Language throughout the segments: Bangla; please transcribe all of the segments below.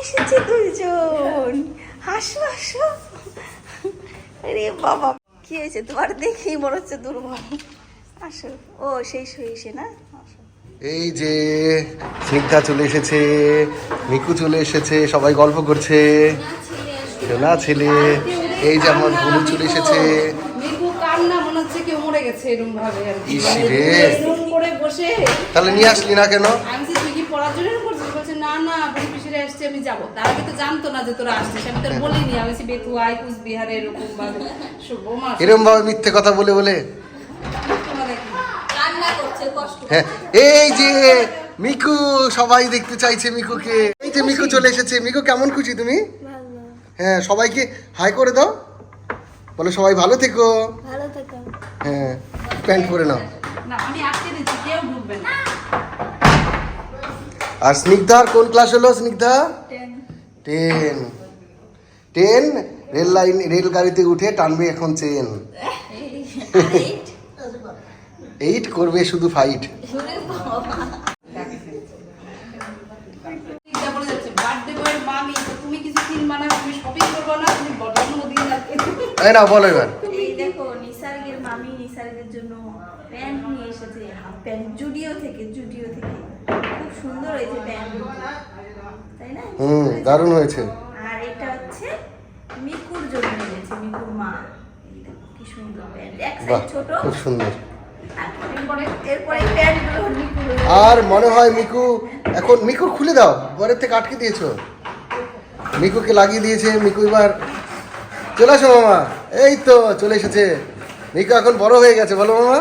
এসেছে দুইজন। হাসো হাসো। আরে বাবা কি হয়েছে? তোমার দেখেই মনে হচ্ছে দুর্বল। আসো। ও সেই শুয়েছে না। এই যে স্নিগ্ধা চলে এসেছে মিকু চলে এসেছে সবাই গল্প করছে। সোনা ছেলে এই যে আমার বোনু চলে এসেছে। তাহলে নিয়ে আসলি না কেন? পড়ার জন্য আমি যাব। তার আগে তো জানতো না যে তোরা আসছিস। আমি তোর বলিনি আমি সে বেতুয়াই কুচবিহারে এরকম ভাবে। শুভ মা এরম ভাবে মিথ্যে কথা বলে বলে? তোমাদের কি? কান্না করছে কষ্ট হ্যাঁ। এই যে মিকু সবাই দেখতে চাইছে মিকুকে। এই যে মিকু চলে এসেছে। মিকু কেমন খুশি তুমি? হ্যাঁ সবাইকে হাই করে দাও। বলো সবাই ভালো থেকো। ভালো থাকো। হ্যাঁ প্যান্ট পরে নাও। না আমি আটকে দিচ্ছি কেউ আর স্নিগ্ধার কোন ক্লাস হলো Snigdha? Ten ten rail line রেলগাড়িতে উঠে টানবে এখন চেন এইট করবে শুধু ফাইট না বলে যাচ্ছে বার্থডে বয়ের মামি তো তুমি কিছু কিনবা না তুমি শপিং করবে না তুমি জন্মদিন রাখবে এই না বলো এবার এই দেখো নিসার্গের মামি নিসার্গের জন্য প্যান্ট নিয়ে এসেছে হাফ প্যান্ট জুডিও থেকে জুডিও থেকে খুব সুন্দর হয়েছে প্যান্ট তাই না হুম দারুণ হয়েছে। আর এটা হচ্ছে মিকুর জন্য এনেছে মিকুর মা। কি সুন্দর প্যান্ট। এক বাহ ছোট। খুব সুন্দর। আর মনে হয় মিকু এখন মিকু খুলে দাও ঘরের থেকে আটকে দিয়েছ। মিকুকে লাগিয়ে দিয়েছে মিকু এবার। চলে আসো মামা। এই তো চলে এসেছে। মিকু এখন বড় হয়ে গেছে বলো মামা।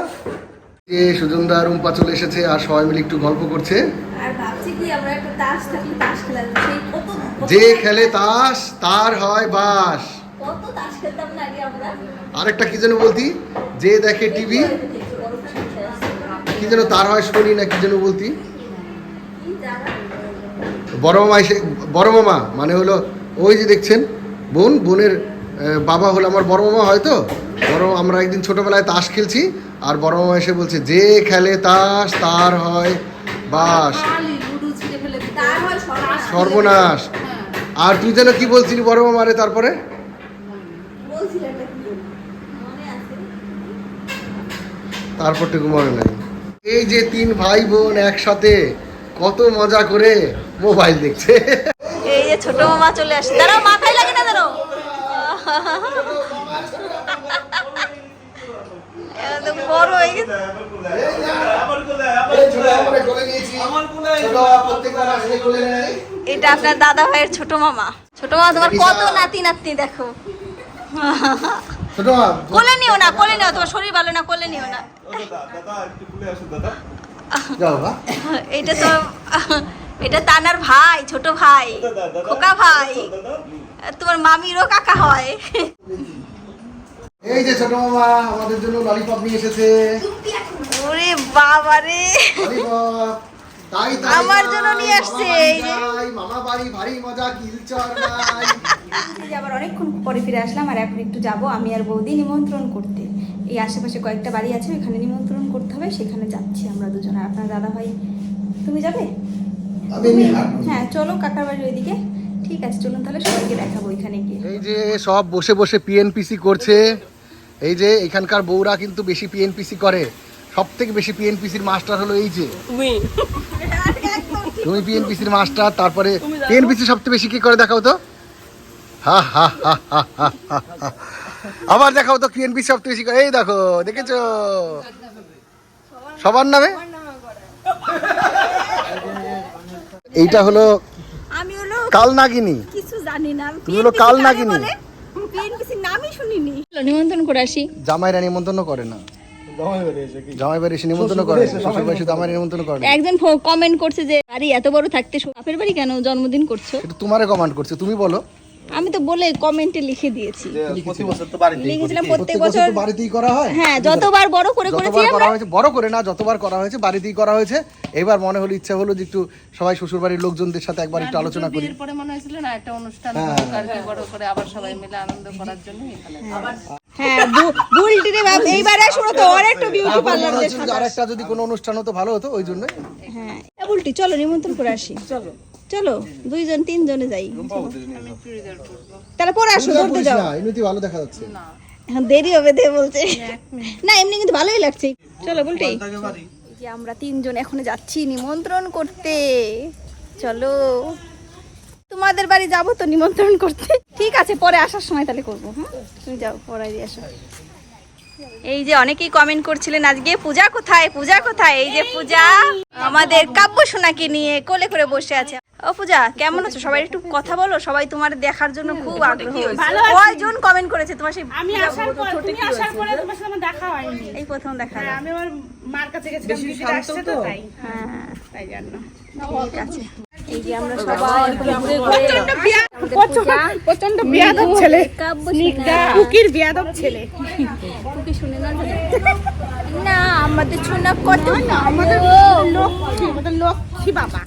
এ সুজনদা রুম্পা চলে এসেছে আর সবাই মিলে একটু গল্প করছে। আর ভাবছি কি আমরা একটা তাস থাকলে তাস খেলা সেই কত কত- যে খেলে তাস তার হয় বাস। কত তাস খেলতাম না আগে আমরা। আরেকটা কি যেন বলতি? যে দেখে টিভি। কি যেন তার হয় শনি না কি যেন বলতি? বড় মামা এসে বড় মামা মানে হলো ওই যে দেখছেন বোন বোনের বাবা হলো আমার বড় মামা হয়তো? বড় আমরা একদিন ছোটবেলায় তাস খেলছি আর বড় মামা এসে বলছে যে খেলে তাস তার হয় বাস তার হয় সর্বনাশ। সর্বনাশ হ্যাঁ আর তুই যেন কি বলছিলি বড় মামারে তারপরে বলছিলাম না কি? মনে তারপরটুকু মনে নাই এই যে তিন ভাই বোন একসাথে কত মজা করে মোবাইল দেখছে এই যে ছোট মামা চলে আসছে দাঁড়াও মাথায় লাগে না বড় হয়ে গেছে। এটা আপনার দাদা ভাইয়ের ছোট মামা। ছোট মামা তোমার কত নাতি নাতনি দেখো। কোলে নিও না কোলে নিও তোমার শরীর ভালো না কোলে নিও না। এটা তো এটা তানার ভাই ছোট ভাই খোকা ভাই। তোমার মামিরও কাকা হয়। এই যে ছোট মামা আমাদের জন্য ললিপপ নিয়ে এসেছে। ওরে বাবা রে। তাই তাই আমার জন্য নিয়ে আসছে, এই যে। মামা বাড়ি ভারী মজা কিলচর আবার অনেকক্ষণ পরে ফিরে আসলাম আর এখন একটু যাব আমি আর বৌদি নিমন্ত্রণ করতে। এই আশেপাশে কয়েকটা বাড়ি আছে ওখানে নিমন্ত্রণ করতে হবে সেখানে যাচ্ছি আমরা দুজন। আর আপনার দাদা ভাই তুমি যাবে হ্যাঁ চলো কাকার বাড়ির ওইদিকে। ঠিক আছে চলুন তাহলে সবাইকে দেখাবো ওইখানে গিয়ে। এই যে সব বসে বসে পিএনপিসি করছে এই যে এখানকার বউরা কিন্তু বেশি পিএনপিসি করে। সব থেকে বেশি পিএনপিসির মাস্টার হলো এই যে। তুমি। পিএনপিসির মাস্টার তারপরে পিএনপিসি সবচেয়ে বেশি কি করে দেখাও তো? হা হা হা হা হা হা হা। আবার দেখাও তো পিএনপিসি সবচেয়ে বেশি করে। এই দেখো দেখেছ? সবার নামে? এইটা হলো কাল নাগিনি কিছু জানি না। তুমি হলো কাল নাগিনি বিএনপিসির নামই শুনিনি। নিমন্ত্রণ করে আসি। জামাইরা নিমন্ত্রণ করে না। জামাই বাড়ি এসে নিমন্ত্রণ করে শ্বশুর বাড়ি শুধু আমার নিমন্ত্রণ করে একজন কমেন্ট করছে যে বাড়ি এত বড় থাকতে বাপের বাড়ি কেন? জন্মদিন করছ? এটা তোমারে কমান্ড করছে তুমি বলো। আমি তো বলে কমেন্টে লিখে দিয়েছি। লিখেছিলাম প্রত্যেক বছর বাড়িতেই করা হয়। হ্যাঁ যতবার বড় করে করেছি আমরা বড় করে না যতবার করা হয়েছে বাড়িতেই করা হয়েছে। এবার মনে হলো ইচ্ছা হলো যে একটু সবাই শ্বশুর বাড়ির লোকজনদের সাথে একবার একটু আলোচনা করি। বিয়ের পরে মনে হয়েছিল না একটা অনুষ্ঠান হ্যাঁ। বড় করে আবার সবাই মিলে আনন্দ করার জন্য এখানে হ্যাঁ বুলটিরে বাপ এইবারে শুনো তো একটু বিউটি পার্লার মনে আরেকটা যদি কোনো অনুষ্ঠান হতো ভালো হতো ওই জন্য হ্যাঁ বুলটি চলো নিমন্ত্রণ করে আসি। চলো। চলো দুইজন তিনজনে যাই। তাহলে পরে আসো ধরতে যাও। না এমনিতেই ভালো দেখা যাচ্ছে। এখন দেরি হবে দে বলছে। না এমনি কিন্তু ভালোই লাগছে। চলো বলতে যে আমরা তিনজন এখন যাচ্ছি নিমন্ত্রণ করতে। চলো। তোমাদের বাড়ি যাব তো নিমন্ত্রণ করতে। ঠিক আছে পরে আসার সময় তাহলে করব হুম? তুমি যাও পরে দিয়ে আসো। এই যে অনেকেই কমেন্ট করছিলেন আজকে পূজা কোথায়? পূজা কোথায়? এই যে পূজা আমাদের কাব্য সোনাকে নিয়ে কোলে করে বসে আছে। ও পূজা কেমন আছো? সবাই একটু কথা বলো সবাই তোমার দেখার জন্য খুব আগ্রহ। কয়জন কমেন্ট করেছে তোমার সেই আমি আসার পর তুমি আসার পরে তোমার সাথে আমার দেখা হয়নি। এই প্রথম দেখা গেল। আমি আমার মার কাছে গেছিলাম আসছে তো তাই। হ্যাঁ। তাই জন্য। ঠিক আছে। এই যে আমরা সবাই প্রচণ্ড বিয়াদব ছেলে। কুকির বিয়াদব ছেলে। শুনে না না আমাদের ছোনা কত? আমাদের লক্ষ্মী আমাদের লক্ষ্মী বাবা।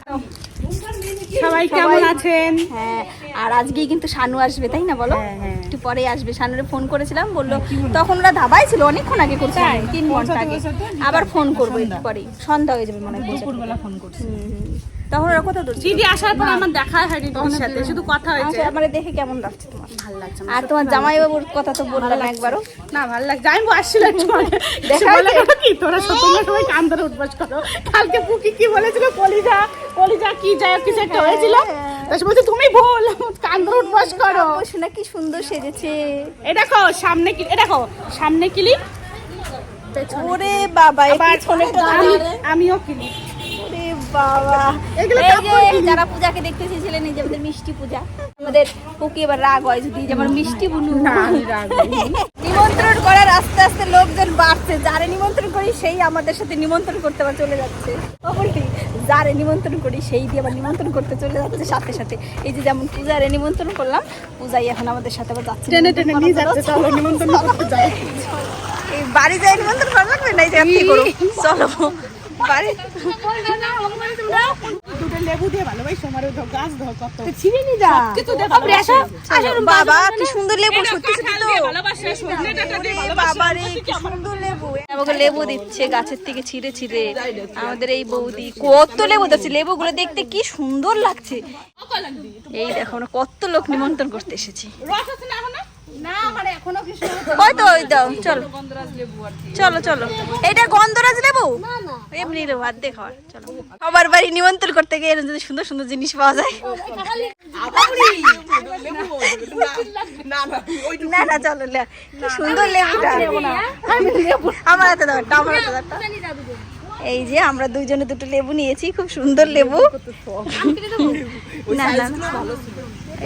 সবাই কেমন আছেন? হ্যাঁ আর আজকেই কিন্তু শানু আসবে তাই না বলো? একটু পরে আসবে শানুরে ফোন করেছিলাম বলল তখন ওরা ধাবাই ছিল অনেকক্ষণ আগে করছে তিন ঘণ্টা আগে। আবার ফোন করব একটু পরে সন্ধ্যা হয়ে যাবে মনে হয় ফোন করছে। তখন ওরা কোথাও দূর দিদি আসার পর আমার দেখা হয়নি তোমার সাথে শুধু কথা হয়েছে। আচ্ছা আমার দেখে কেমন লাগছে তোমার? ভালো লাগছে আর তোমার জামাইবাবুর কথা তো বললাম একবারও। না ভালো লাগছে। আমি একটু দেখা বলে হয়েছে? গেলো কি তোরা সত্যি সবাই কান ধরে উঠবাস করো। কালকে পুকি কি বলেছিল? কলিজা কলিজা কি যায় কিছু একটা হয়েছিল। তা বলছে তুমি ভুল কান ধরে উঠবাস করো। শোনা কি সুন্দর সেজেছে। এ দেখো সামনে কি এ দেখো সামনে কিলি। ওরে বাবা আমিও কিলি। বাবা। যারা পূজাকে দেখতে চেয়েছিলেন এই যে আমাদের মিষ্টি পূজা। আমাদের পুকি এবার রাগ হয় যদি যে মিষ্টি বুনু নিমন্ত্রণ করার আস্তে আস্তে লোকজন বাড়ছে। যারে নিমন্ত্রণ করি সেই আমাদের সাথে নিমন্ত্রণ করতে আবার চলে যাচ্ছে। অপরটি যারে নিমন্ত্রণ করি সেই দিয়ে আবার নিমন্ত্রণ করতে চলে যাচ্ছে সাথে সাথে। এই যে যেমন পূজারে নিমন্ত্রণ করলাম পূজাই এখন আমাদের সাথে আবার যাচ্ছে। টেনে টেনে নিয়ে যাচ্ছে চলো নিমন্ত্রণ করতে যাই। এই বাড়ি যাই নিমন্ত্রণ করা লাগবে না? এই যে চলো। বাড়ি দুটো লেবু দিয়ে ভালো ভাই গাছ ধো কত। ছিঁড়ে নি যা। কিছু দিয়ে ভালোবাসে। বাবা কি সুন্দর লেবু সত্যি সত্যি তো। ভালোবাসে সজনে ডাঁটা দিয়ে ওরে ভালোবাসে। বাবা রে কি সুন্দর লেবু। আমাকে লেবু দিচ্ছে গাছের থেকে ছিঁড়ে ছিঁড়ে। আমাদের এই বৌদি কত লেবু দিচ্ছে লেবুগুলো দেখতে কি সুন্দর লাগছে। এই দেখো কত লোক নিমন্ত্রণ করতে এসেছি। রস আছে না? ওই তো ওই দাও চলো। চলো চলো। এটা গন্ধরাজ লেবু? এমনি লেবু খাওয়ার চলো। বাড়ি নিমন্ত্রণ করতে গিয়ে এরকম যদি সুন্দর সুন্দর জিনিস পাওয়া যায়। না না চলো কি সুন্দর লেবুটা। আমার হাতে দাও আমার হাতে দাও এই যে আমরা দুইজনে দুটো লেবু নিয়েছি খুব সুন্দর লেবু। না না না।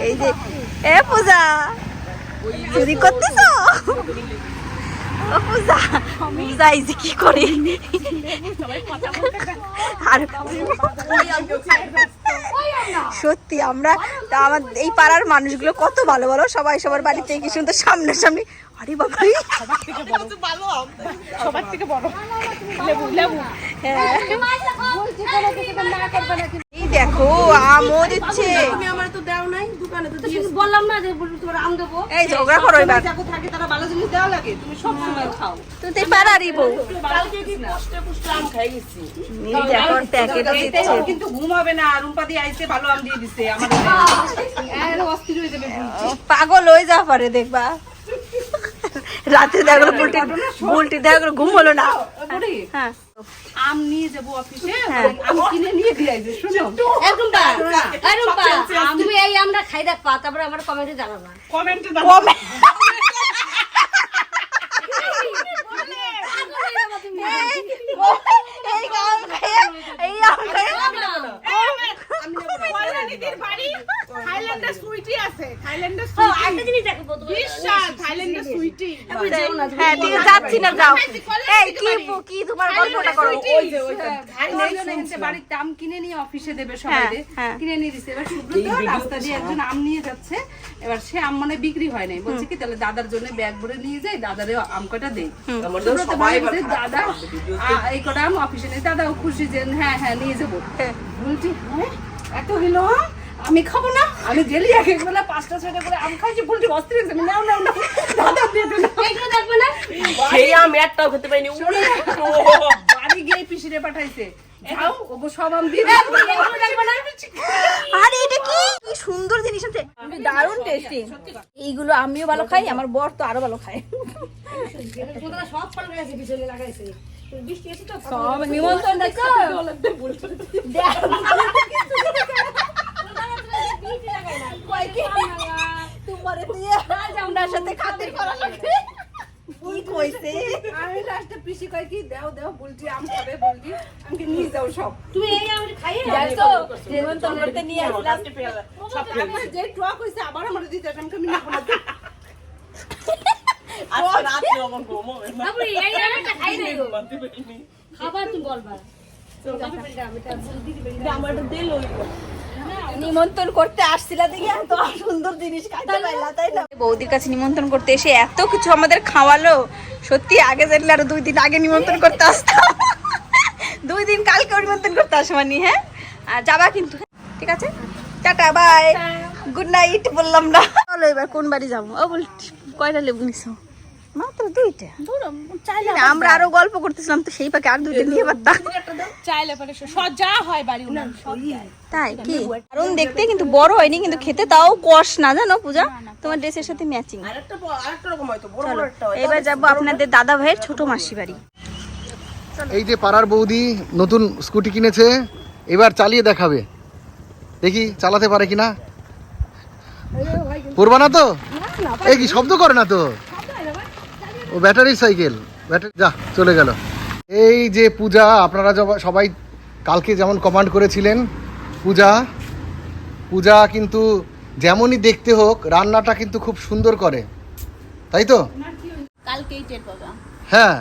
এই যে এ পূজা। চুরি করতেছ? পূজা পূজা এই যে কি করে? আর সত্যি আমরা তা আমার এই পাড়ার মানুষগুলো কত ভালো ভালো সবাই সবার বাড়িতে কি সুন্দর সামনাসামনি। আরে বাবা সবার থেকে বড়। লেবু দেখো আমও দিচ্ছে। আমার তো দেও নাই দোকানে তো দিয়েছি। বললাম না যে তোমার আম দেবো। এই ঝগড়া করো এবার। যাকে থাকে তারা ভালো জিনিস দেওয়া লাগে। তুমি সব সময় খাও। তুই তো পাড়ারই বউ। কালকে কি পুষ্টে আম খাই গেছি? এই দেখো প্যাকেট দিচ্ছে। কিন্তু ঘুম হবে না রুম্পা দিয়ে আইছে ভালো আম দিয়ে দিছে। আমাদের অস্থির হয়ে যাবে পাগল হয়ে যাওয়া পারে দেখবা। রাতে দেখো বুলটি বুলটি দেখো ঘুম হলো না হ্যাঁ আম নিয়ে যাব অফিসে হ্যাঁ। আম কিনে নিয়ে দিয়ে শুনো এরকম এরকম তুমি এই আমরা খাই দেখবা তারপরে আমার কমেন্টে জানাবা কমেন্টে কমে এই আম খেয়ে এই আম খেয়ে কল্যাণীদের বাড়ি। থাইল্যান্ডের সুইটি আছে। থাইল্যান্ডের সুইটি। একটা জিনিস দেখাবো তোমাকে। বিশাল থাইল্যান্ডের সুইটি। হ্যাঁ ঠিক আছে যাচ্ছি না যাও। এই কি কি তোমার গল্পটা করো? থাইল্যান্ডে বাড়িতে আম কিনে নিয়ে অফিসে দেবে সবাই হ্যাঁ। কিনে নিয়ে দিচ্ছে এবার সুব্রত রাস্তা দিয়ে একজন আম নিয়ে যাচ্ছে। এবার সে আম মানে বিক্রি হয় নাই। বলছে কি তাহলে দাদার জন্য ব্যাগ ভরে নিয়ে যাই দাদারে আম কটা দেই। সুব্রত ভাবছে, দাদা এই কটা আম অফিসে নেই। দাদাও খুশি যে হ্যাঁ হ্যাঁ নিয়ে যাব। বলছি হ্যাঁ? এত হলো আমি খাব না? আমি গেলি এক এক বেলা পাঁচটা ছয়টা করে আম খাইছি বলছি অস্থির হয়েছে নাও নাও নাও। দাদা দিয়ে দিল এইগুলো দেখবে না? বাড়ি গিয়ে পিসিরে পাঠাইছে। যাও ওগো সব আম দিয়ে দাও। আরে এটা কি? কি সুন্দর জিনিস আছে। দারুণ টেস্টি এইগুলো আমিও ভালো খাই আমার বর তো আরও ভালো খায়। সব নিমন্ত্রণ দেখো। তোমারে আপনার সাথে খাতির করা লাগবে। কি কইছে? আমি লাস্টে পিসি কয় কি দাও দাও বলছি আম খাবে বলছি আমাকে নিয়ে যাও সব। তুমি এই আমি খাইয়ে দেখছ নিমন্ত্রণ করতে নিয়ে আসলাম সব যে টক হইছে আবার আমার দিতে আমাকে আমি না। বাবু এই আমি একটা খাই নাই গো খাবার তুমি বলবা নিমন্ত্রণ করতে আসছিলা দেখি এত সুন্দর জিনিস খাইতে পাইলা তাই না? বৌদির কাছে নিমন্ত্রণ করতে এসে এত কিছু আমাদের খাওয়ালো। সত্যি আগে জানলে আরও দুই দিন আগে নিমন্ত্রণ করতে আসতাম। দুই দিন কালকে নিমন্ত্রণ করতে আসবানি হ্যাঁ? আর যাবা কিন্তু ঠিক আছে? টাটা বাই গুড নাইট বললাম না। চলো এবার কোন বাড়ি যাব? ও বল কয়টা লেবু নিছো? মাত্র দুইটা। চাইলে আমরা আরও গল্প করতেছিলাম তো সেই পাকে আর দুইটা নিয়ে পারতাম চাইলে পরে যা হয় বাড়ি উনান তাই কি? কারণ দেখতে কিন্তু বড় হয়নি কিন্তু খেতে তাও কষ না জানো পূজা? তোমার ড্রেসের সাথে ম্যাচিং এবার যাব আপনাদের দাদা ভাইয়ের ছোট মাসি বাড়ি। এই যে পাড়ার বৌদি নতুন স্কুটি কিনেছে এবার চালিয়ে দেখাবে। দেখি চালাতে পারে কিনা। পড়বা না তো? এই কি শব্দ করে না তো? ও ব্যাটারি সাইকেল ব্যাটারি যা চলে গেল। এই যে পূজা আপনারা সবাই কালকে যেমন কমান্ড করেছিলেন পূজা পূজা কিন্তু যেমনই দেখতে হোক রান্নাটা কিন্তু খুব সুন্দর করে। তাই তো? কালকেই টের পাবা। হ্যাঁ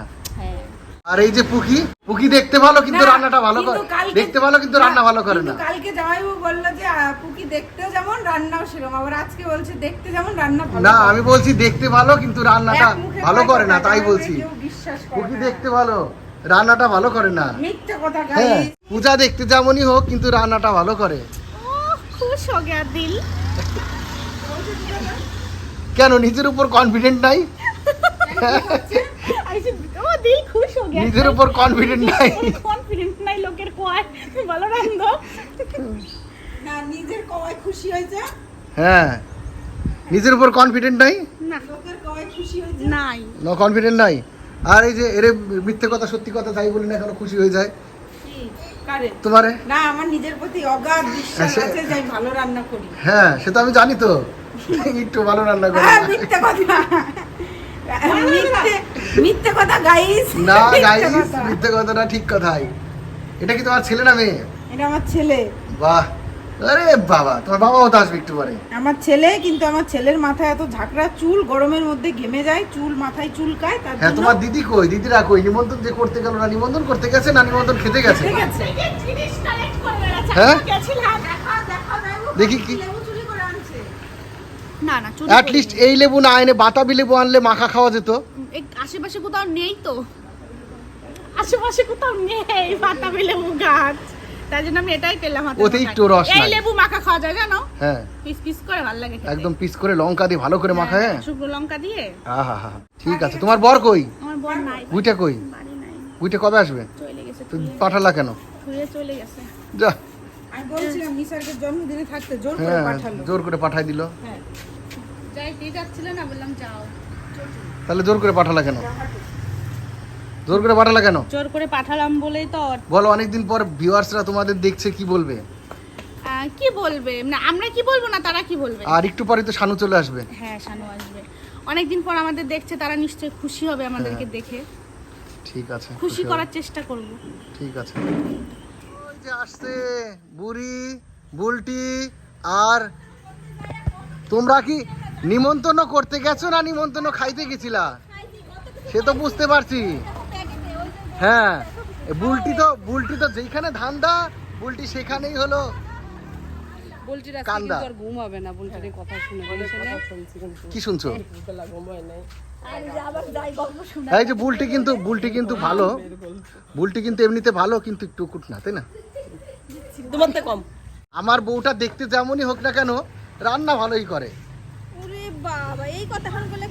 আর এই যে পুকি পুকি দেখতে ভালো কিন্তু রান্নাটা ভালো করে দেখতে ভালো কিন্তু রান্না ভালো করে না। কালকে জামাইবাবু বলল যে পুকি দেখতেও যেমন রান্নাও সেরকম। আবার আজকে বলছে দেখতে যেমন রান্না ভালো না আমি বলছি দেখতে ভালো কিন্তু রান্নাটা ভালো করে না তাই বলছি। কেউ পুকি দেখতে ভালো রান্নাটা ভালো করে না। মিথ্যা কথা হ্যাঁ গাইস পূজা দেখতে যেমনই হোক কিন্তু রান্নাটা ভালো করে। খুশ হো গয়া দিল। কেন নিজের উপর কনফিডেন্ট নাই? দিল খুশ হো গয়া নিজের উপর কনফিডেন্ট নাই। কনফিডেন্স নাই লোকের কয়। ভালো রান্ধ না নিজের কওয়ায় খুশি হয়েছে? হ্যাঁ। নিজের উপর কনফিডেন্ট নাই? না। লোকের কওয়ায় খুশি হয়েছে? নাই। নো কনফিডেন্ট নাই? আর এই যে এরে মিথ্যে কথা সত্যি কথা তাই বলি না এখনও খুশি হয়ে যায়। তোমারে? না আমার নিজের প্রতি অগাধ বিশ্বাস আছে যে আমি ভালো রান্না করি। হ্যাঁ সে তো আমি জানি তো। একটু ভালো রান্না করি হ্যাঁ মিথ্যা কথা। মিথ্যে কথা গাইস না গাইস মিথ্যে কথাটা ঠিক কথাই। এটা কি তোমার ছেলে না মেয়ে? এটা আমার ছেলে। বাহ। আরে বাবা তোমার বাবাও তো আসবে একটু পরে। আমার ছেলে কিন্তু আমার ছেলের মাথায় এত ঝাঁকড়া চুল গরমের মধ্যে ঘেমে যায় চুল মাথায় চুলকায় তার হ্যাঁ তোমার দিদি কই? দিদিরা কই? নিমন্ত্রণ যে করতে গেল না নিমন্ত্রণ করতে গেছে না নিমন্ত্রণ খেতে গেছে? হ্যাঁ? দেখি কি লেবু চুরি করে আনছে না না চুরি অ্যাট লিস্ট এই লেবু না এনে বাতাবি লেবু আনলে মাখা খাওয়া যেত। আশেপাশে কোথাও নেই তো। আশেপাশে কোথাও নেই পাতা লেবু গাছ। তাই জন্য আমি এটাই পেলাম হাতে ওতে রস এই নাই। লেবু মাখা খাওয়া যায় জানো? হ্যাঁ। পিস পিস করে ভালো লাগে খেতে। একদম পিস করে লঙ্কা দিয়ে ভালো করে মাখা হ্যাঁ? শুকনো লঙ্কা দিয়ে। আহা হা ঠিক আছে। তোমার বর কই? আমার বোন নাই। বুইটা কই? বাড়ি নাই। বুইটা কবে আসবে? চলে গেছে তো পাঠালা কেন? চলে গেছে। যা। আমি বলছিলাম নিসারকে জন্মদিনে থাকতে জোর করে হ্যাঁ পাঠালো। জোর করে পাঠাই দিল। যাই দিয়ে যাচ্ছিল না বললাম যাও। তাহলে জোর করে পাঠালা কেন? জোর করে পাঠালা কেন? জোর করে পাঠালাম বলেই তো বলো অনেকদিন পর ভিউয়ার্সরা তোমাদের দেখছে কি বলবে? আহ, কি বলবে? না আমরা কি বলব না তারা কি বলবে? আর একটু পরে তো শানু চলে আসবে। হ্যাঁ শানু আসবে। অনেকদিন পর আমাদের দেখছে তারা নিশ্চয়ই খুশি হবে আমাদেরকে দেখে। ঠিক আছে খুশি করার চেষ্টা করব। ঠিক আছে। যে আসছে বুড়ি বুলটি আর তোমরা কি নিমন্ত্রণ করতে গেছো না নিমন্ত্রণ খাইতে গেছিলা? সে তো বুঝতে পারছি। হ্যাঁ বুলটি তো বুলটি তো যেখানে ধান্দা বুলটি সেখানেই হলো বলছির আজকে কান্দা। ঘুম হবে না বলছির কথা শুনে শুনে কি শুনছো? এই যে বুলটি কিন্তু বুলটি কিন্তু ভালো। বুলটি কিন্তু এমনিতে ভালো কিন্তু একটু কুট না তাই না? তোমার কম। আমার বউটা দেখতে যেমনই হোক না কেন রান্না ভালোই করে। ওরে বাবা এই কথা এখন বলে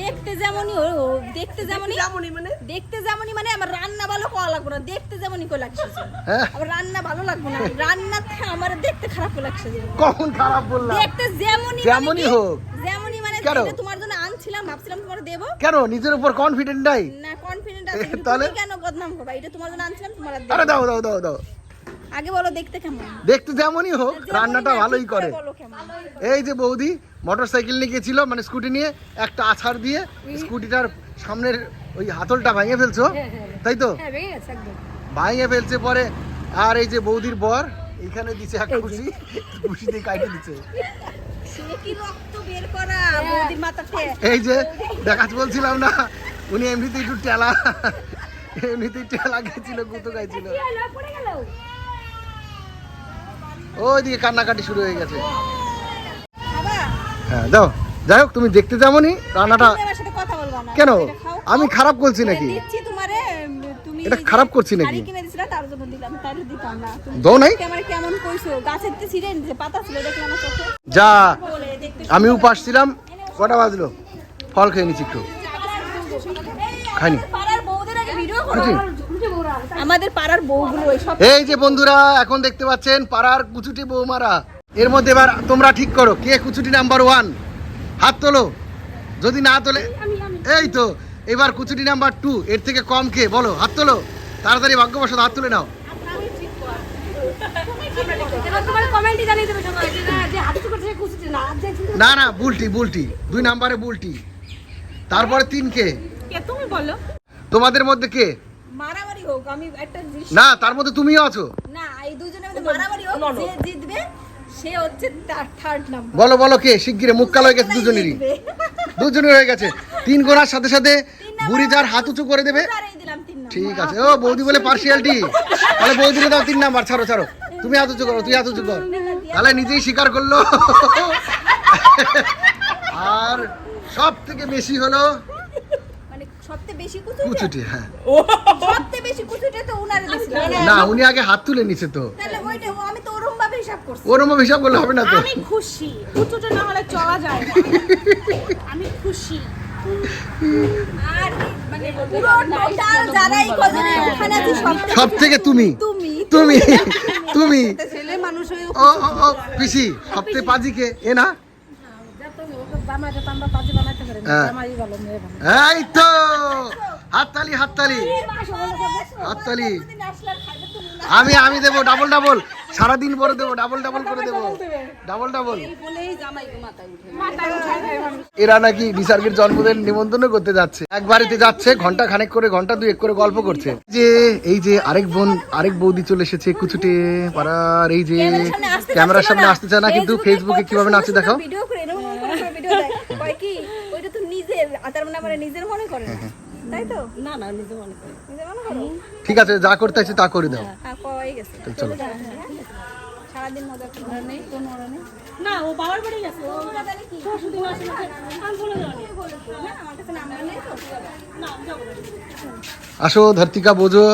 দেখতে যেমনই ও ও দেখতে যেমনই যেমনই মানে? দেখতে যেমনই মানে আমার রান্না ভালো করা লাগবে না দেখতে যেমনই কো লাগছে। হ্যাঁ। আমার রান্না ভালো লাগবে না রান্না আমার দেখতে খারাপ লাগছে। কখন খারাপ বললাম? দেখতে যেমনই যেমনই মানে হোক। যেমনই মানে তোমার জন্য আনছিলাম ভাবছিলাম তোমার দেবো। কেন? নিজের উপর কনফিডেন্ট নাই? না কনফিডেন্ট আছে তাহলে? কেন বদনাম করবা? এটা তোমার জন্য আনছিলাম তোমার আরে দাও দাও দাও দাও। আগে বলো দেখতে কেমন? দেখতে যেমনই হোক রান্নাটা ভালোই করে। এই যে বৌদি মোটর সাইকেল নিয়ে গেছিল মানে স্কুটি নিয়ে একটা আছাড় দিয়ে স্কুটিটার সামনের ওই হাতলটা ভেঙে ফেলছো? তাই তো? হ্যাঁ ভেঙে গেছে একদম। ভেঙে ফেলছে পরে আর এই যে বৌদির বর এখানে দিছে এক খুশি খুশি দিয়ে কাটে দিচ্ছে সে কি রক্ত বের করা? বৌদির মাথাতে। এই যে দেখাচ বলছিলাম না উনি এমনিতেই একটু টেলা এমনিতেই টেলা গেছিল গুতো গাইছিল ওইদিকে কান্নাকাটি শুরু হয়ে গেছে। হ্যাঁ দাও যাই হোক তুমি দেখতে যেমনই রান্নাটা কেন? আমি খারাপ করছি নাকি? এটা খারাপ করছি নাকি? দাও নাই? যা আমি উপাস ছিলাম কটা বাজলো? ফল খেয়ে নিচ্ছি একটু। খাইনি। আমাদের পাড়ার বউগুলো সব এই যে বন্ধুরা এখন দেখতে পাচ্ছেন পাড়ার কুচুটি বৌমারা। এর মধ্যে এবার তোমরা ঠিক করো কে কুচুটি নাম্বার ওয়ান? হাত তোলো। যদি না তোলে এই তো এবার কুচুটি নাম্বার টু এর থেকে কম কে? বলো হাত তোলো। তাড়াতাড়ি ভাগ্যবশত হাত তুলে নাও। না না বুলটি বুলটি। দুই নাম্বারে বুলটি। তারপরে তিন কে? কে তুমি বলো? তোমাদের মধ্যে কে? মারামারি হোক আমি একটা না তার মধ্যে তুমিও আছো। না এই দুজনের মধ্যে মারামারি হোক যে জিতবে সে হচ্ছে থার্ড নাম্বার বলো বলো কে? শিগগিরে মুখ কালো হয়ে গেছে দুজনেরই। দুজনের হয়ে গেছে। তিন গোনার সাথে সাথে বুড়ি যার হাত উঁচু করে দেবে। দিলাম তিন নাম্বার। ঠিক আছে। ও বৌদি বলে পার্সিয়ালিটি তাহলে বৌদিরে দাও তিন নাম্বার। ছাড়ো ছাড়ো। তুমি হাত উঁচু করো তুই হাত উঁচু কর। তাহলে নিজেই স্বীকার করল। আর সব থেকে বেশি হলো বেশি কুচুটে? কুচুটি হ্যাঁ। সবচেয়ে বেশি কুচুটে তো উনারে দিছিলাম না উনি আগে হাত তুলে নিছে তো। তাহলে ওইটা আমি তো ওরম ভাবে হিসাব করছি। ওরম হিসাব করলে হবে না তো। আমি খুশি। উঁচুটা না হলে চলা যায় না। আমি খুশি। আর মানে পুরো টোটাল যারাই কজনে ওখানে আছে সব থেকে তুমি। তুমি। তুমি। তুমি। ছেলে মানুষ হয়ে ও ও পিসি সব থেকে পাজি এ না? এই তো! হাততালি হাততালি। হাততালি। আমি আমি দেবো ডাবল ডাবল সারাদিন পরে দেবো ডাবল ডাবল করে দেবো। ডাবল ডাবল এরা নাকি নিসার্গের জন্মদিন নিমন্ত্রণ করতে যাচ্ছে। এক বাড়িতে যাচ্ছে ঘণ্টা খানেক করে ঘণ্টা দুই এক করে গল্প করছে। যে এই যে আরেক বোন আরেক বৌদি চলে এসেছে কুচুটে পাড়ার। এই যে ক্যামেরার সামনে আসতে চায় না কিন্তু ফেসবুকে কীভাবে নাচে দেখাও ভিডিও করে এরকম করে করে ভিডিও দেয়। কয় কি? ওইটা তো নিজের আর তার মানে নিজের মনে করে না। তাই তো? না না নিজে মনে করে। নিজের মনে করো? ঠিক আছে যা করতে আছে তা করে দাও। হ্যাঁ গেছে। চলো। হ্যাঁ? সারাদিন মজা করে। নেই? কোনো নেই? না ও বাবার বাড়ি গেছে। ও পরশুদিন আসলে আমি বলে যাব হ্যাঁ, আমার কাছে নাম্বার নেই তো। না যাব আসো ধর্তিকা বোঝো।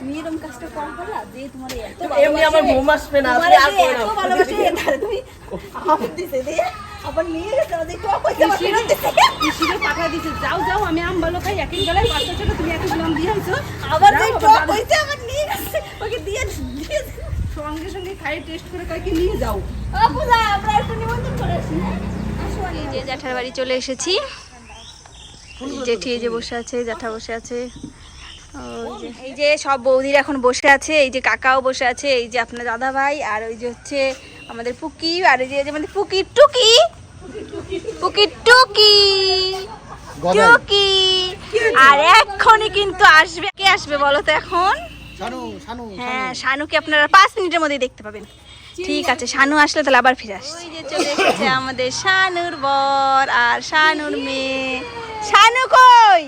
তুমি এরকম কাজটা কম করলা যে তোমার এত এমনি আমার ঘুম আসবে না এত ভালোবাসে তুমি দিছে দিয়ে আবার নিয়ে গেছে ওদের পাঠা দিছে যাও যাও আমি আম ভালো খাই একই গেলে পাঁচটা ছোট তুমি দিয়ে আইছো আবার যে টক হইছে আবার নিয়ে গেছে ওকে দিয়ে দিয়ে সঙ্গে সঙ্গে খাই টেস্ট করে নিয়ে যাও? আপুদা আমরা একটু নিমন্ত্রণ করে আসি হ্যাঁ? এই যে জ্যাঠার বাড়ি চলে এসেছি। জেঠি এই যে বসে আছে জ্যাঠা বসে আছে। এই যে সব বৌদিরা এখন বসে আছে এই যে কাকাও বসে আছে এই যে আপনার দাদা ভাই আর ওই যে হচ্ছে আমাদের পুকি আর এই যে আমাদের পুকি টুকি। পুকি টুকি। টুকি। আর এক্ষুনি কিন্তু আসবে। কে আসবে বলো তো এখন? শানু শানু হ্যাঁ শানুকে আপনারা পাঁচ মিনিটের মধ্যে দেখতে পাবেন। ঠিক আছে শানু আসলে তাহলে আবার ফিরে আসছি। ওই যে চলে এসেছে আমাদের শানুর বর আর শানুর মেয়ে। শানু কই?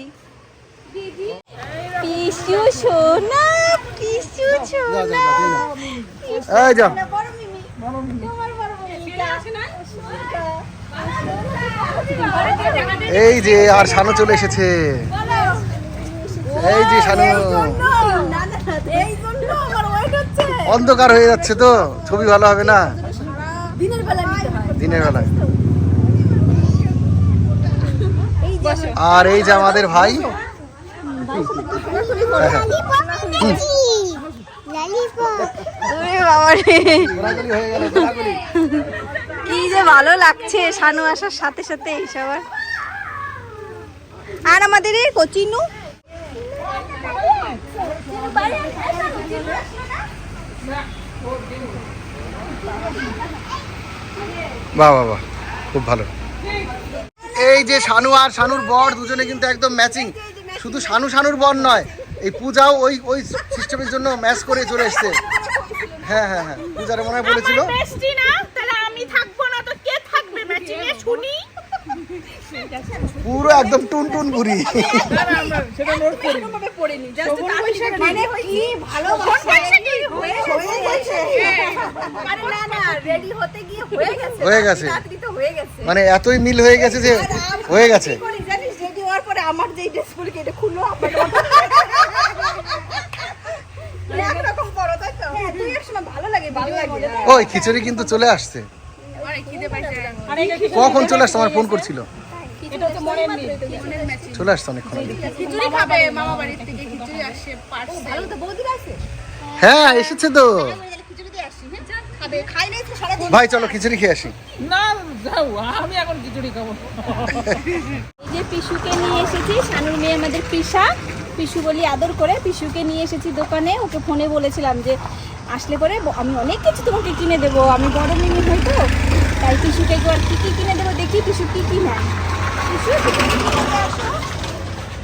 পিসু সোনা পিসু সোনা। এই যাও এই যে আর শানু চলে এসেছে। এই যে শানু। হচ্ছে অন্ধকার হয়ে যাচ্ছে তো ছবি ভালো হবে না? দিনের বেলায়। আর এই যে আমাদের ভাই। কি যে ভালো লাগছে শানু আসার সাথে সাথে এই আর আমাদের এই কচিনু। বাহ বাহ বাহ খুব ভালো। এই যে শানু আর শানুর বর দুজনে কিন্তু একদম ম্যাচিং শুধু শানু শানুর বর নয় এই পূজাও ওই ওই সিস্টেমের জন্য ম্যাচ করে চলে এসছে। হ্যাঁ হ্যাঁ হ্যাঁ। পূজারে মনে হয় বলেছিল। বেস্টি না তাহলে আমি থাকব না তো কে থাকবে? ম্যাচিং এ শুনি। পুরো একদম টুন টুন বুড়ি মানে কি হয়ে গেছে। আরে না না রেডি হতে গিয়ে হয়ে গেছে হয়ে গেছে। তো হয়ে গেছে। মানে এতই মিল হয়ে গেছে যে হয়ে গেছে। জানিস? রেডি হওয়ার পরে আমার যেই ড্রেস পরে এটা খুললো আমার মানে একরকম বড় তাই তো হ্যাঁ তুই একসময় ভালো লাগে ভালো লাগে ওই খিচুড়ি কিন্তু চলে আসছে। কখন চলে আসছে? আমার ফোন করছিল। চলে আসছে অনেকক্ষণ আগে। খিচুড়ি খাবে মামা বাড়ির থেকে খিচুড়ি আসে পার্সেল ভালো তো বৌদির আছে। হ্যাঁ এসেছে তো। হ্যাঁ ভাই চলো খিচুড়ি খেয়ে আসি। না যাও আমি এখন খিচুড়ি খাব। যে পিসুকে নিয়ে এসেছি শানুর মেয়ে আমাদের পিসা। পিসু বলি আদর করে পিসুকে নিয়ে এসেছি দোকানে। ওকে ফোনে বলেছিলাম যে আসলে পরে আমি অনেক কিছু তোমাকে কিনে দেবো। আমি বড় মিনি হই তো তাই পিসুকে একবার কী কী কিনে দেবো দেখি পিসু কী কী নেয়?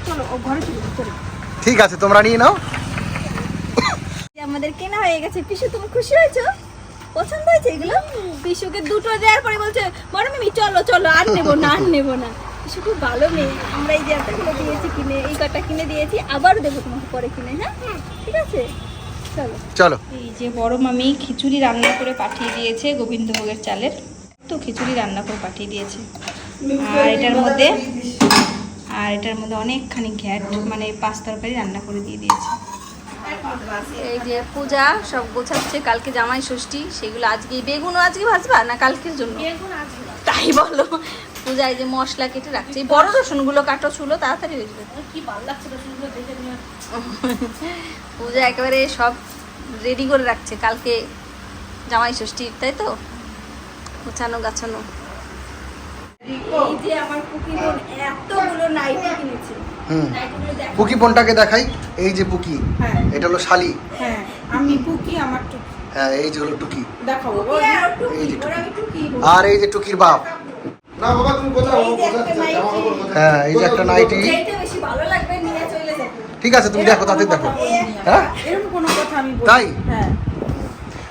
চলো ও ঘরে চলো চলো। ঠিক আছে তোমরা নিয়ে নাও। আমাদের কেনা হয়ে গেছে। পিসু তুমি খুশি হয়েছো? পছন্দ হয়েছে এগুলো? পিসুকে দুটো দেওয়ার পরে বলছে বড় মিমি চলো চলো আর নেব না আর নেব না। পিসু খুব ভালো মেয়ে। আমরা এই জ্যাপটাগুলো দিয়েছি কিনে এই কটা কিনে দিয়েছি আবারও দেবো তোমাকে পরে কিনে হ্যাঁ? ঠিক আছে? চলো। এই যে বড় মামি খিচুড়ি রান্না করে পাঠিয়ে দিয়েছে গোবিন্দভোগের চালের। তো খিচুড়ি রান্না করে পাঠিয়ে দিয়েছে। আর এটার মধ্যে আর এটার মধ্যে অনেকখানি ঘ্যাট মানে পাঁচ তরকারি রান্না করে দিয়ে দিয়েছে। এই যে পূজা সব গোছাচ্ছে কালকে জামাই ষষ্ঠী সেগুলো আজকে বেগুনও আজকে ভাজবা না কালকের জন্য? তাই বলো। পূজা এই যে মশলা কেটে রাখছে এই বড় রসুনগুলো কাটো ছুলো তাড়াতাড়ি হয়ে যাবে। কি ভালো লাগছে রসুনগুলো দেখে নিয়ে পূজা একেবারে সব রেডি করে রাখছে কালকে জামাই ষষ্ঠী তাই তো? গোছানো গাছানো। এই যে আমার পুকি বোন এতগুলো নাইটি কিনেছে। হুম। নাইটিগুলো পুকি বোনটাকে দেখাই এই যে পুকি হ্যাঁ। এটা হলো শালি। হ্যাঁ আমি টুকি আমার টুকি। হ্যাঁ এই যে হলো টুকি। দেখাবো পুকি এই যে টুকি আর এই যে টুকির বাপ। এই যে একটা নাইটি হ্যাঁ এই যে একটা নাইটি যেইটা বেশি ভালো লাগবে নিয়ে চলে যাবে ঠিক আছে তুমি দেখো তাতে দেখো। হ্যাঁ? এরকম কোনো কথা আমি বলি তাই? হ্যাঁ।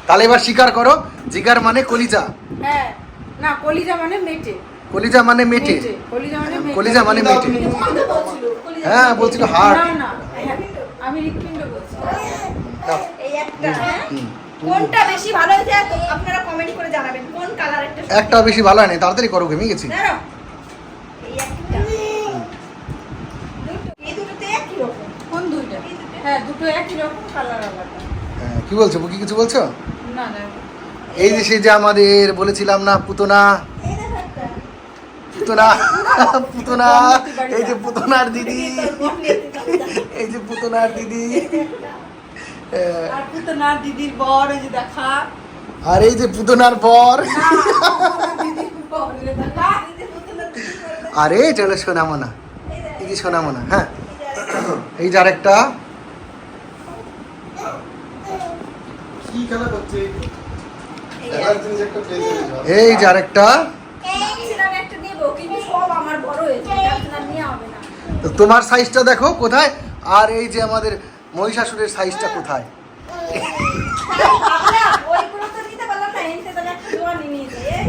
তাহলে এবার স্বীকার করো জিগার মানে কলিজা। হ্যাঁ না কলিজা মানে মেটে। কলিজা মানে মেটে কলিজা মানে মেটে। মানে হ্যাঁ বলছিল হার্ট। না না আমি হৃৎপিণ্ড বলছি। এই একটা। হ্যাঁ? কোনটা বেশি ভালো হয়েছে আপনারা কমেন্ট করে জানাবেন কোন কালার একটা একটা বেশি ভালো হয়নি তাড়াতাড়ি করো ঘেমে গেছি। জানো এই একটা। দুটো- এই দুটোতে একই রকম। কোন দুইটা? হ্যাঁ দুটো একই রকম কালার আলাদা। হ্যাঁ, কি বলছো পুকি কিছু বলছো? না না। এই যে সেই যে আমাদের বলেছিলাম না পুতনা। পুতনা পুতনা এই যে পুতনার দিদি। এই যে পুতনার দিদি। আর দিদির বর এই যে দেখা। আর এই যে পুতনার বর। আরে এটা হলো সোনামনা। এই যে সোনামনা হ্যাঁ। এই যে আরেকটা। এই যে আরেকটা। একটা নেব কিন্তু সব আমার বড় হয়েছে ভাবছিলাম নেওয়া হবে না। তো তোমার সাইজটা দেখো কোথায়। আর এই যে আমাদের মহিষাসুরের সাইজটা কোথায়?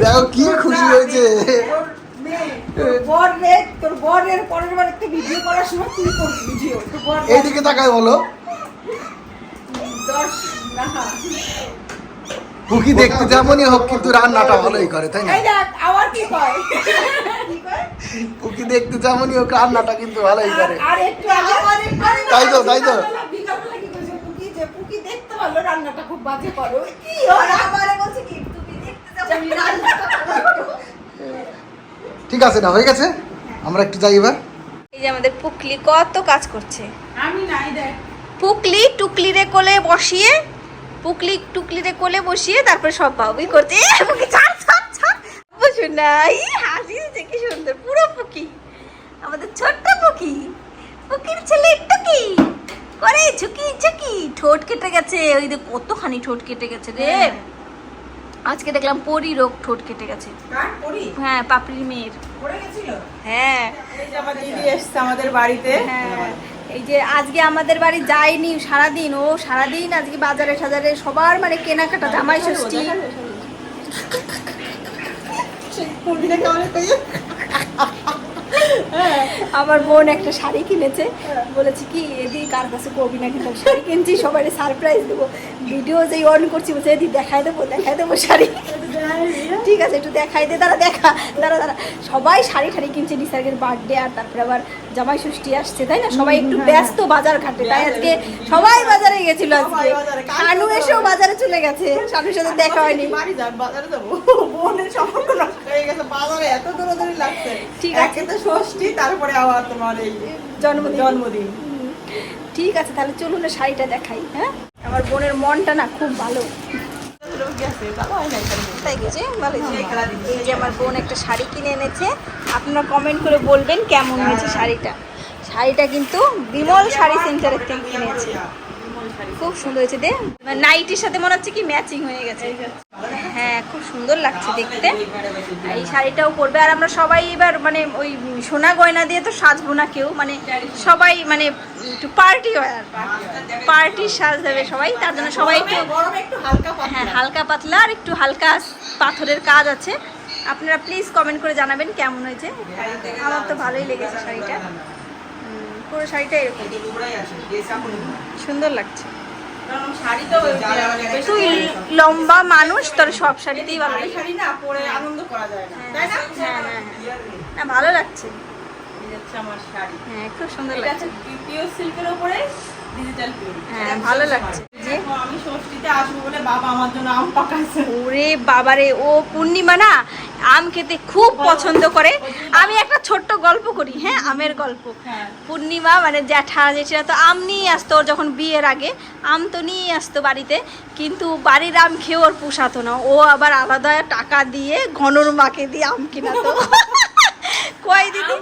দেখো কি খুশি হয়েছে। এইদিকে তাকায় বলো। কুকি দেখতে যেমনই হোক কিন্তু রান্নাটা ভালোই করে তাই না? আবার কি কয়? কুকি দেখতে যেমনই হোক রান্নাটা কিন্তু ভালোই করে। আর একটু আগে তাই তো তাই তো। বিকালবেলা কি কইছে পুকি যে পুকি দেখতে পারল রান্নাটা খুব বাজে করো। কি ওর আবারে বলছে কি? তুমি দেখতে যাব আমি রান্না করব। ঠিক আছে না হয়ে গেছে? আমরা একটু যাই এবার। এই যে আমাদের পুকলি কত কাজ করছে? আমি নাই দেখ। পুকলি টুকলিরে কোলে বসিয়ে পুকলি টুকলিতে কোলে বসিয়ে তারপরে সব বাবুই করতে ছাড় বুঝু নাই হাসি কি সুন্দর। পুরো পুকি। আমাদের ছোট্ট পুকি। পুকির ছেলে টুকি করে ঝুকি ঝুকি। ঠোঁট কেটে গেছে। ওই দেখ কতখানি ঠোঁট কেটে গেছে রে। আজকে দেখলাম পরি রোগ ঠোঁট কেটে গেছে। হ্যাঁ পাপড়ির মেয়ের। হ্যাঁ। আমাদের বাড়িতে। হ্যাঁ। এই যে আজকে আমাদের বাড়ি যায়নি সারাদিন, ও সারাদিন আজকে বাজারে সাজারে সবার মানে কেনাকাটা, জামাই ষষ্ঠী। আমার বোন একটা শাড়ি কিনেছে, বলেছে কি, এদি, কার কাছে কবি না কিন্তু শাড়ি কিনছি সবাই সারপ্রাইজ দেবো। ভিডিও যেই অন করছি, বলছে, এদি, দেখাই দেবো দেখাই দেবো শাড়ি। ঠিক আছে একটু দেখাই দে দাঁড়া দেখা দাঁড়া দাঁড়া। সবাই শাড়ি ঠাড়ি কিনছে নিসার্গের বার্থডে আর তারপরে আবার জামাই ষষ্ঠী আসছে তাই না? সবাই একটু ব্যস্ত বাজার ঘাটে তাই আজকে সবাই বাজারে গেছিল আজকে। শানু এসেও বাজারে? চলে গেছে শানুর সাথে দেখা হয়নি। বাজারে যাব। বোনের সম্পর্ক নষ্ট হয়ে গেছে বাজারে এত লাগছে। ঠিক আছে। তো ষষ্ঠী তারপরে আবার তোমার এই জন্মদিন। জন্মদিন। ঠিক আছে তাহলে চলুন না শাড়িটা দেখাই হ্যাঁ? আমার বোনের মনটা না খুব ভালো। এই যে আমার বোন একটা শাড়ি কিনে এনেছে। আপনারা কমেন্ট করে বলবেন কেমন হয়েছে শাড়িটা। শাড়িটা কিন্তু বিমল শাড়ি সেন্টারের থেকে কিনেছে। খুব সুন্দর হয়েছে দে। নাইটির সাথে মনে হচ্ছে কি ম্যাচিং হয়ে গেছে। হ্যাঁ খুব সুন্দর লাগছে দেখতে। এই শাড়িটাও পরবে। আর আমরা সবাই এবার মানে ওই সোনা গয়না দিয়ে তো সাজবো না কেউ। মানে সবাই মানে একটু পার্টি আর। পার্টির সাজ দেবে সবাই। তার জন্য সবাই একটু হ্যাঁ হালকা পাতলা আর একটু হালকা পাথরের কাজ আছে। আপনারা প্লিজ কমেন্ট করে জানাবেন কেমন হয়েছে। আমার তো ভালোই লেগেছে শাড়িটা। পুরো শাড়িটা এরকম। সুন্দর লাগছে। শাড়ি তো তুই লম্বা মানুষ তোর সব শাড়িতেই ভালো লাগে শাড়ি না পরে আনন্দ করা যায় না তাই না? হ্যাঁ হ্যাঁ হ্যাঁ। না ভালো লাগছে। আমার শাড়ি। হ্যাঁ খুব সুন্দর লাগছে। হচ্ছে পিওর সিল্কের উপরে ডিজিটাল হ্যাঁ ভালো লাগছে যে আমি ষষ্ঠীতে আসব বলে বাবা আমার জন্য আম পাকাইছে ওরে বাবারে ও পূর্ণিমা না আম খেতে খুব পছন্দ করে। আমি একটা ছোট্ট গল্প করি হ্যাঁ আমের গল্প। পূর্ণিমা মানে জ্যাঠা জেঠিরা তো আম নিয়ে আসতো ওর যখন বিয়ের আগে। আম তো নিয়ে আসতো বাড়িতে কিন্তু বাড়ির আম খেয়ে ওর পোষাতো না। ও আবার আলাদা টাকা দিয়ে ঘনর মাকে দিয়ে আম কিনাতো। কয় দিদি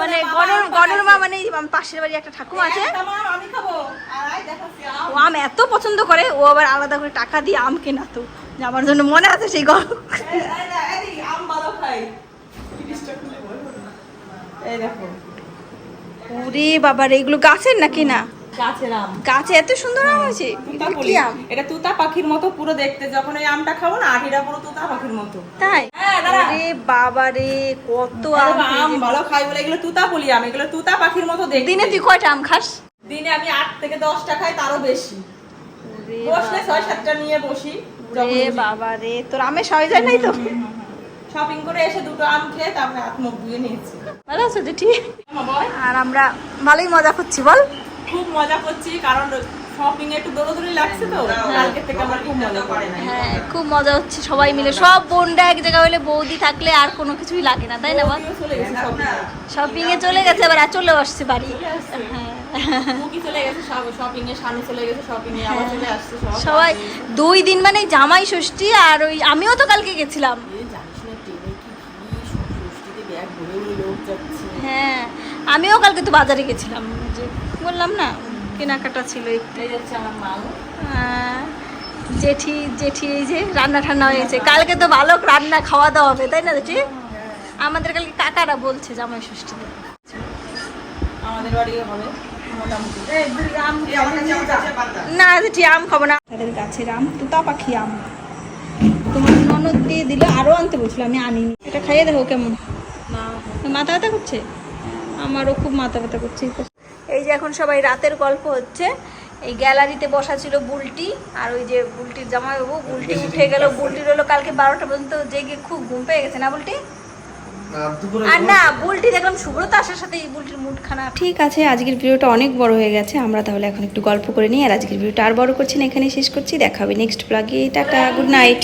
মানে গণর গণর মা মানে পাশের বাড়ি একটা ঠাকুমা আছে। আয় দেখাচ্ছি আম। ও আম এত পছন্দ করে ও আবার আলাদা করে টাকা দিয়ে আম কেনা তো। আমার জন্য মনে আছে সেই গল্প ওরে বাবার এইগুলো গাছের নাকি না? গাছে এত সুন্দর আম কি আম? এটা তুতা পাখির মতো পুরো দেখতে। যখন এই আমটা খাব না আটিটা পুরো তুতা পাখির মতো। তাই? হ্যাঁ, আরে বাবা রে কত আম আম আম ভালো খাই বলে এগুলো তুতা বলি আম। এগুলো তুতা পাখির মতো দেখতে। দিনে তুই কয়টা আম খাস? দিনে আমি আট থেকে দশটা খাই তারও বেশি। বসলে ছয় সাতটা নিয়ে বসি রে বাবা রে তোর আমের সবাই যায় নাই তো? শপিং করে এসে দুটো আম খেয়ে তারপরে হাত মুখ ধুয়ে নিয়েছি। ভালো আছো জেঠি? আর আমরা ভালোই মজা করছি বল। খুব মজা করছি কারণ শপিং একটু দৌড়দৌড়ি লাগছে তো কালকে থেকে আমরা খুব মজা করে হ্যাঁ খুব মজা হচ্ছে সবাই মিলে। সব বোনরা এক জায়গায় হলে বৌদি থাকলে আর কোনো কিছুই লাগে না তাই না বল চলে শপিং শপিং এ চলে গেছে এবার আর চলে আসছে বাড়ি। হ্যাঁ। মুখি চলে গেছে সব শপিং এ শানু চলে গেছে শপিং এ আবার চলে আসছে সব সবাই দুই দিন মানে জামাই ষষ্ঠী আর ওই আমিও তো কালকে গেছিলাম। হ্যাঁ আমিও কালকে তো বাজারে গেছিলাম। যে বললাম না কেনাকাটা ছিল আহ, জেঠি জেঠি এই যে রান্না ঠান্না হয়েছে। কালকে তো ভালো রান্না খাওয়া দাওয়া হবে তাই না জেঠি? আমাদের কালকে কাকারা বলছে জামাই ষষ্ঠীতে আমাদের বাড়িও হবে না জেঠি আম খাব না। তাদের গাছের আম তুতা পাখি আম। তোমার ননদ দিয়ে দিল আরও আনতে বলছিল আমি আনিনি। এটা খাইয়ে দেখো কেমন? মাথা ব্যথা করছে? আমারও খুব মাথা ব্যথা করছে এই যে এখন সবাই রাতের গল্প হচ্ছে। এই গ্যালারিতে বসা ছিল বুলটি আর ওই যে বুলটির জামাইবাবু বুলটি উঠে গেল বুলটির হলো কালকে বারোটা পর্যন্ত জেগে খুব ঘুম পেয়ে গেছে না বুলটি? আর না বুলটি দেখলাম সুব্রত আসার সাথে এই বুলটির মুডখানা। ঠিক আছে আজকের ভিডিওটা অনেক বড় হয়ে গেছে আমরা তাহলে এখন একটু গল্প করে নিই আর আজকের ভিডিওটা আর বড় করছি না এখানেই শেষ করছি দেখা হবে নেক্সট ব্লগে টাটা গুড নাইট